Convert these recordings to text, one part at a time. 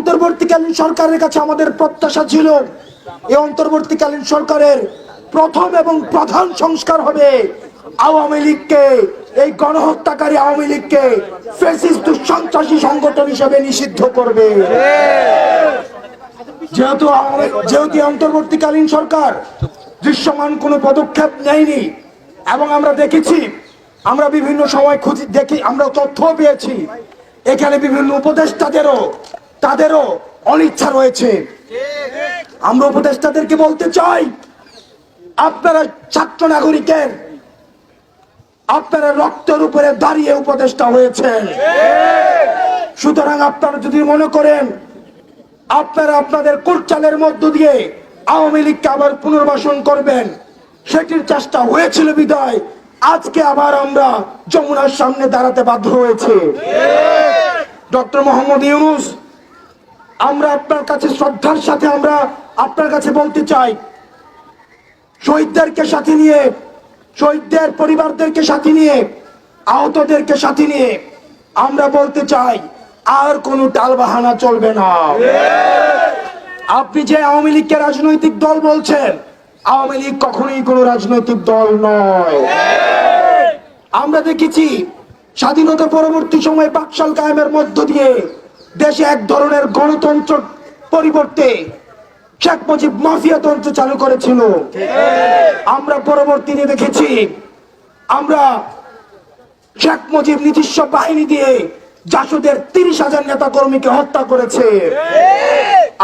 অন্তর্বর্তীকালীন সরকারের কাছে আমাদের প্রত্যাশা ছিল এই অন্তর্বর্তীকালীন সরকারের প্রথম এবং প্রধান সংস্কার হবে আওয়ামী লীগকে, এই গণহত্যাকারী আওয়ামী লীগকে ফেসিস্ট সন্ত্রাসী সংগঠন হিসেবে নিষিদ্ধ করবে। যেহেতু যেহেতু অন্তর্বর্তীকালীন সরকার দৃশ্যমান কোনো পদক্ষেপ নেয়নি, এবং আমরা দেখেছি, আমরা বিভিন্ন সময় খুঁজি, দেখি, আমরা তথ্য পেয়েছি, এখানে বিভিন্ন উপদেষ্টাদেরও তাদেরও অনিচ্ছা রয়েছে। আমরা উপদেষ্টাদেরকে বলতে চাই, আপনারা ছাত্র নাগরিকের, আপনারা রক্তের উপরে দাঁড়িয়ে উপদেষ্টা হয়েছেন। সুতরাং আপনারা যদি মনে করেন, আপনারা আপনাদের কুটচালের মধ্য দিয়ে আওয়ামী লীগকে আবার পুনর্বাসন করবেন, সেটির চেষ্টা হয়েছিল বিদায়, আজকে আবার আমরা যমুনার সামনে দাঁড়াতে বাধ্য হয়েছে। ডক্টর মোহাম্মদ ইউনুস আমরা আপনার কাছে শ্রদ্ধার সাথে আমরা আপনার কাছে বলতে চাই। শহীদদেরকে সাথে নিয়ে, শহীদদের পরিবারদেরকে সাথে নিয়ে, আহতদেরকে সাথে নিয়ে আমরা বলতে চাই, আর কোনো টালবাহানা চলবে না। আপনি যে আওয়ামী লীগকে রাজনৈতিক দল বলছেন, আওয়ামী লীগ কখনোই কোনো রাজনৈতিক দল নয়। আমরা দেখেছি, স্বাধীনতা পরবর্তী সময়ে পাকশাল কায়েমের মধ্য দিয়ে দেশে এক ধরনের গণতন্ত্র পরিবর্তে শেখ মুজিব মাফিয়াতন্ত্র চালু করেছিল। আমরা পরবর্তীতে দেখেছি, আমরা শেখ মুজিব নিজস্ব বাহিনী দিয়ে জাসদের তিরিশ হাজার নেতা কর্মীকে হত্যা করেছে।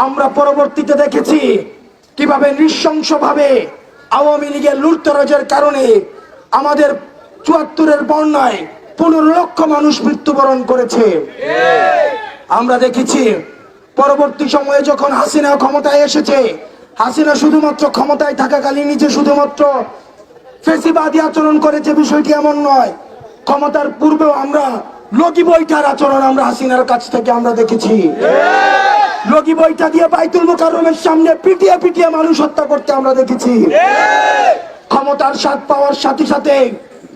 আমরা পরবর্তীতে দেখেছি, কীভাবে নৃশংস ভাবে আওয়ামী লীগের লুটতরাজের কারণে আমাদের চুয়াত্তরের বন্যায় পনেরো লক্ষ মানুষ মৃত্যুবরণ করেছে। আমরা দেখেছি, পরবর্তী সময়ে যখন হাসিনা ক্ষমতায় এসেছে, হাসিনা শুধুমাত্র ক্ষমতায় থাকাকালীন নিজে শুধুমাত্র ফেসিবাদী আচরণ করেছে বিষয়টি এমন নয়, ক্ষমতার পূর্বেও আমরা লগি বইটার আচরণ আমরা হাসিনার কাছ থেকে আমরা দেখেছি। লগি বইটা দিয়ে বাইতুল মুকাররমের সামনে পিটিয়ে পিটিয়ে মানুষ হত্যা করতে আমরা দেখেছি। ক্ষমতার স্বাদ পাওয়ার সাথে সাথে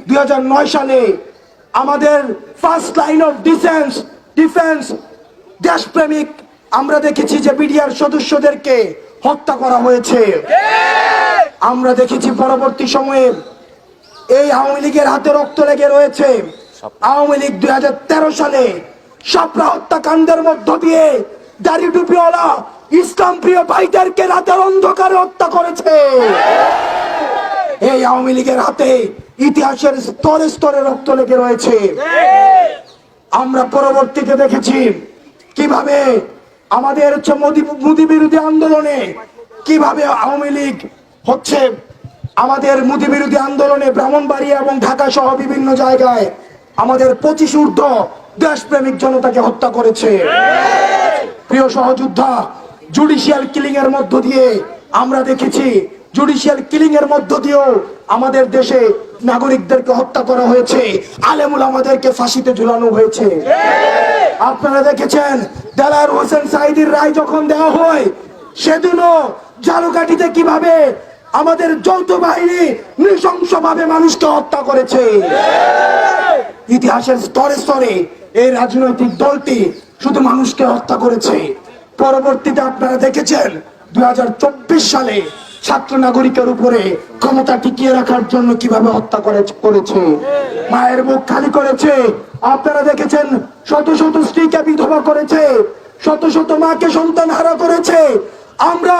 দুই হাজার নয় সালে আমাদের first line of defence defence দেশপ্রেমিক, আমরা দেখেছি যে বিডিআর সদস্যদেরকে হত্যা করা হয়েছে। আমরা দেখেছি পরবর্তী সময়ে এই আওয়ামী লীগের হাতে রক্ত লেগে রয়েছে। আওয়ামী লীগ দুই হাজার তেরো সালে সাপড়া হত্যাকাণ্ডের মধ্য দিয়ে দাড়ি টুপিওয়ালা ইসলাম প্রিয় ভাইদেরকে রাতের অন্ধকারে হত্যা করেছে। এই আওয়ামী লীগের হাতে ইতিহাসের স্তরে স্তরে রক্ত লেগে রয়েছে। আমরা পরবর্তীতে দেখেছি কীভাবে আমাদের হচ্ছে মোদী মোদী বিরোধী আন্দোলনে কীভাবে আওয়ামী লীগ হচ্ছে আমাদের মোদী বিরোধী আন্দোলনে ব্রাহ্মণবাড়িয়া এবং ঢাকা সহ বিভিন্ন জায়গায় আমাদের পঁচিশ ঊর্ধ্ব দেশপ্রেমিক জনতাকে হত্যা করেছে। প্রিয় সহযোদ্ধা জুডিশিয়াল কিলিং এর মধ্য দিয়ে আমরা দেখেছি জুডিশিয়াল কিলিং এর মধ্য দিয়েও আমাদের দেশে নাগরিকদেরকে হত্যা করা হয়েছে। আলেমুল আমাদেরকে ফাঁসিতে ঝুলানো হয়েছে। আপনারা দেখেছেন দেলার হোসেন সাইদির রায় যখন দেওয়া হয়, সেদিনও জালুকাঠিতে কীভাবে আমাদের যৌথ বাহিনী নৃশংস ভাবে মানুষকে হত্যা করেছে। ইতিহাসের স্তরে স্তরে এই রাজনৈতিক দলটি শুধু মানুষকে হত্যা করেছে। পরবর্তীতে আপনারা দেখেছেন দু হাজার চব্বিশ সালে ছাত্র নাগরিকের উপরে ক্ষমতা টিকিয়ে রাখার জন্য কীভাবে হত্যা করেছে? মায়ের মুখ খালি করেছে। আপনারা দেখেছেন শত শত স্ত্রীকে বিধবা করেছে। শত শত মাকে সন্তান হারা করেছে। আমরা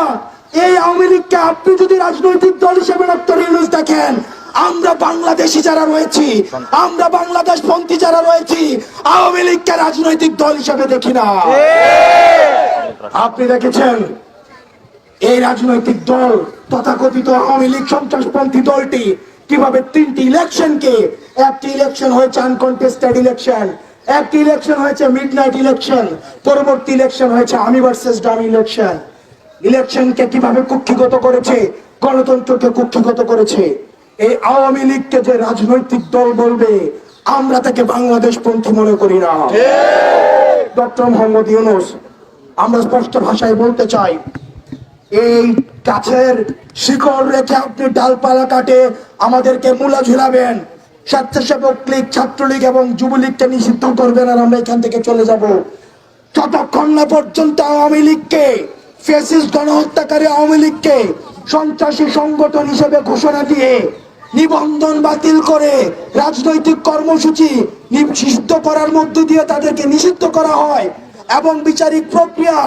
এই আওয়ামী লীগকে আপনি যদি রাজনৈতিক দল হিসেবে ডক্টর ইউনুস দেখেন আমরা বাংলাদেশি যারা রয়েছি আমরা বাংলাদেশ পন্থী যারা রয়েছি আওয়ামী লীগকে রাজনৈতিক দল হিসেবে দেখি না। আপনি দেখেছেন এই রাজনৈতিক দল তথাকথিত আওয়ামী লীগ সন্ত্রাসপন্থী দলটি কীভাবে তিনটি ইলেকশনকে একটি ইলেকশন হয়েছে আনকন্টেস্টেড ইলেকশন একটি ইলেকশন হয়েছে মিড নাইট ইলেকশন পরবর্তী ইলেকশন হয়েছে আমি ভার্সেস ডামি ইলেকশন ইলেকশনকে কীভাবে কুক্ষিগত করেছে গণতন্ত্রকে কুক্ষিগত করেছে। এই আওয়ামী লীগকে যে রাজনৈতিক দল বলবে আমরা তাকে বাংলাদেশ পন্থী মনে করি না। ডক্টর মোহাম্মদ ইউনুস আমরা স্পষ্ট ভাষায় বলতে চাই এই গাছের শিকড় রেখে আপনি ডালপালা কাটে আমাদেরকে মূলা ঝুলাবেন। স্বেচ্ছাসেবক লীগ, ছাত্রলীগ এবং যুবলীগকে নিষিদ্ধ করবেন আর আমরা এখান থেকে চলে যাব। যতক্ষণ না পর্যন্ত আওয়ামী লীগকে ফেসিস গণহত্যাকারী আওয়ামী লীগকে সন্ত্রাসী সংগঠন হিসেবে ঘোষণা দিয়ে নিবন্ধন বাতিল করে রাজনৈতিক কর্মসূচি নিষিদ্ধ করার মধ্য দিয়ে তাদেরকে নিষিদ্ধ করা হয় এবং বিচারিক প্রক্রিয়া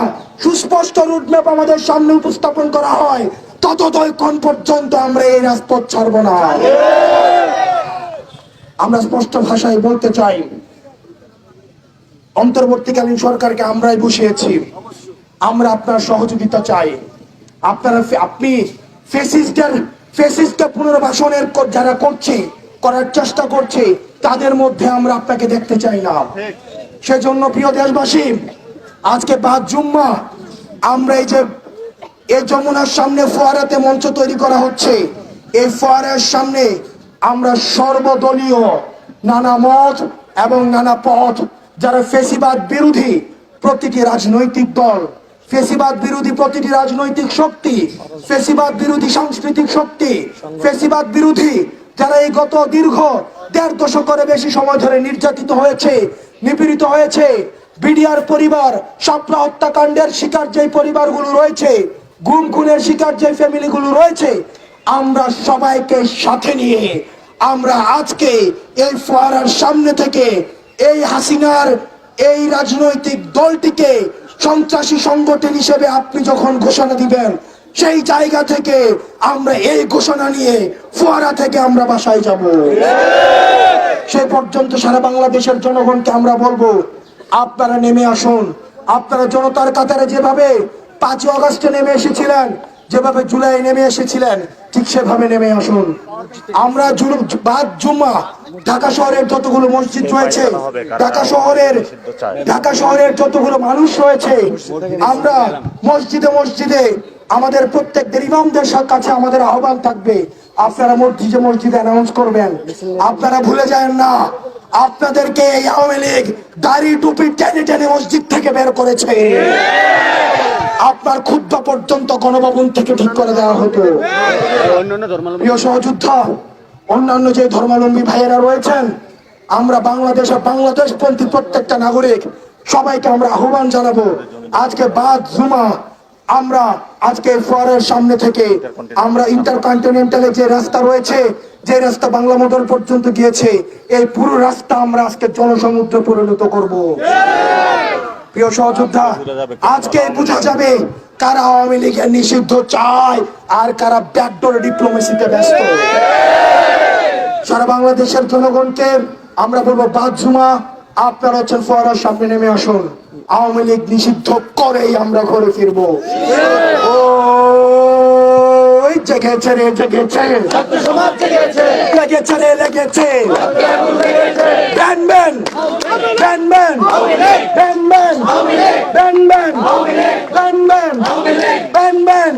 সুস্পষ্ট রুটম্যাপ আমাদের সামনে উপস্থাপন করা হয়। ততক্ষণ পর্যন্ত আমরা এই রাজপথ ছাড়ব না। আমরা স্পষ্ট ভাষায় বলতে চাই অন্তর্বর্তীকালীন সরকারকে আমরাই বসিয়েছি। আমরা আপনার সহযোগিতা চাই। আপনারা আপনি ফেসিস্টের ফেসিস্টকে পুনর্বাসনের যারা করছে করার চেষ্টা করছে তাদের মধ্যে আমরা আপনাকে দেখতে চাই না। সেজন্য প্রিয় দেশবাসী আজকে বাদ জুম্মা আমরা এই যে, এই যমুনার সামনে ফোয়ারাতে মঞ্চ তৈরি করা হচ্ছে, এই ফোয়ারার সামনে আমরা সর্বদলীয় নানা মত এবং নানা পথ, যারা ফেসিবাদ বিরোধী প্রতিটি রাজনৈতিক দল, ফেসিবাদ বিরোধী প্রতিটি রাজনৈতিক শক্তি, ফেসিবাদ বিরোধী সাংস্কৃতিক শক্তি, ফেসিবাদ বিরোধী যারা এই গত দীর্ঘ দেড় দশকের বেশি সময় ধরে নির্যাতিত হয়েছে, নিপীড়িত হয়েছে বিডিআর পরিবার সাপলা হত্যাকাণ্ডের শিকার যে পরিবারগুলো রয়েছে গুম খুনের শিকার যে ফ্যামিলিগুলো রয়েছে আমরা সবাইকে সাথে নিয়ে আমরা আজকে এই ফোয়ারার সামনে থেকে এই হাসিনার এই রাজনৈতিক দলটিকে সন্ত্রাসী সংগঠন হিসেবে আপনি যখন ঘোষণা দিবেন সেই জায়গা থেকে আমরা এই ঘোষণা নিয়ে ফোয়ারা থেকে আমরা বাসায় যাব। সে পর্যন্ত সারা বাংলাদেশের জনগণকে আমরা বলব আপনারা নেমে আসুন। আপনারা জনতার কাতারে যেভাবে পাঁচই অগস্টে নেমে এসেছিলেন, যেভাবে জুলাই নেমে এসেছিলেন, ঠিক সেভাবে নেমে আসুন। আমরা বাদ জুম্মা, ঢাকা শহরের যতগুলো মসজিদ রয়েছে, ঢাকা শহরের ঢাকা শহরের যতগুলো মানুষ রয়েছে, আমরা মসজিদে মসজিদে আমাদের প্রত্যেকদের ইমামদের কাছে আমাদের আহ্বান থাকবে। আপনারা মসজিদে মসজিদে অ্যানাউন্স করবেন। আপনারা ভুলে যান না। আপনাদেরকে এই আওয়ামী লীগ দাড়ি টুপি টেনে টেনে মসজিদ থেকে বের করেছে। আপনার ক্ষুদ্র পর্যন্ত গণভবন থেকে ঠিক করে দেওয়া হতো। প্রিয় সহযোদ্ধা, অন্যান্য যে ধর্মাবলম্বী ভাইয়েরা রয়েছেন, আমরা বাংলাদেশ বাংলাদেশের বাংলাদেশপন্থী প্রত্যেকটা নাগরিক, সবাইকে আমরা আহ্বান জানাব, আজকে বাদ জুমা, আমরা আজকে ফোয়ারের সামনে থেকে, আমরা ইন্টারকন্টিনেন্টালে যে রাস্তা রয়েছে যে রাস্তা বাংলা মোটর পর্যন্ত গিয়েছে, এই পুরো রাস্তা আমরা আজকে জনসমুদ্রে পরিণত করব। প্রিয় সহযোদ্ধা, আজকে বোঝা যাবে কারা আওয়ামী লীগের নিষিদ্ধ চায় আর কারা ব্যাকডোর ডিপ্লোমেসিতে ব্যস্ত। সারা বাংলাদেশের জনগণকে আমরা বলব বাদঝুমা আপনারা হচ্ছেন ফোয়ারার সামনে নেমে আসুন। আওয়ামী লীগ নিষিদ্ধ করেই আমরা ঘরে ফিরবো। সবাই জেগেছে রে জেগেছে। লেগেছে রে লেগেছে। ব্যানম্যান ব্যানম্যান ব্যানম্যান ব্যানম্যান ব্যানম্যান ব্যানম্যান